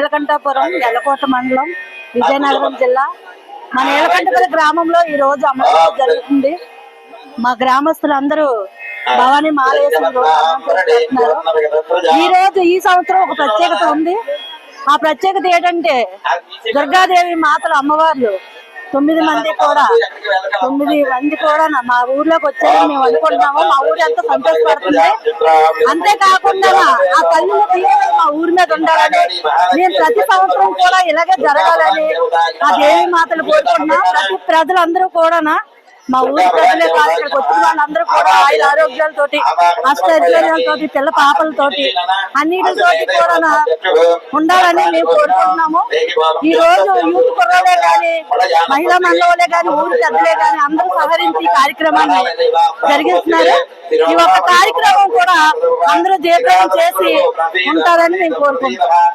నీలకంఠాపురం ఎలకోట మండలం విజయనగరం జిల్లా. మా నీలకంఠపురం గ్రామంలో ఈ రోజు అమరావతి జరుగుతుంది. మా గ్రామస్తులందరూ భవానీ మాలేసి ఈ రోజు ఈ రోజు ఈ సంవత్సరం ఒక ప్రత్యేకత ఉంది. ఆ ప్రత్యేకత ఏంటంటే దుర్గాదేవి మాతలు అమ్మవార్లు తొమ్మిది మంది కూడా తొమ్మిది మంది కూడా మా ఊర్లోకి వచ్చారని మేము అనుకుంటున్నాము. మా ఊరు ఎంతో సంతోషపడుతుంది. అంతేకాకుండా ఆ తల్లి దీవెనలు మా ఊరి మీద ఉండాలని మేము ప్రతి సంవత్సరం కూడా ఇలాగే జరగాలని ఆ దేవి మాతలు కోరుకుంటున్నాం. ప్రతి ప్రజలందరూ కూడా మా ఊరి ప్రజలే కాదు ఇక్కడికి వచ్చిన వాళ్ళందరూ కూడా ఆయుర ఆరోగ్యాలతోటి అష్టైశ్వర్యాలతోటి పిల్ల పాపలతోటి అన్నిటితోటి కూడా ఉండాలని మేము కోరుకుంటున్నాము. ఈ రోజు యూత్ కుర్రోలే గాని మహిళా మండలే గాని ఊరి పెద్దలే గాని అందరూ సహకరించి ఈ కార్యక్రమాన్ని జరిగిస్తున్నారు. ఈ ఒక్క కార్యక్రమం కూడా అందరూ జయప్రదం చేసి ఉంటారని మేము కోరుకుంటున్నాం.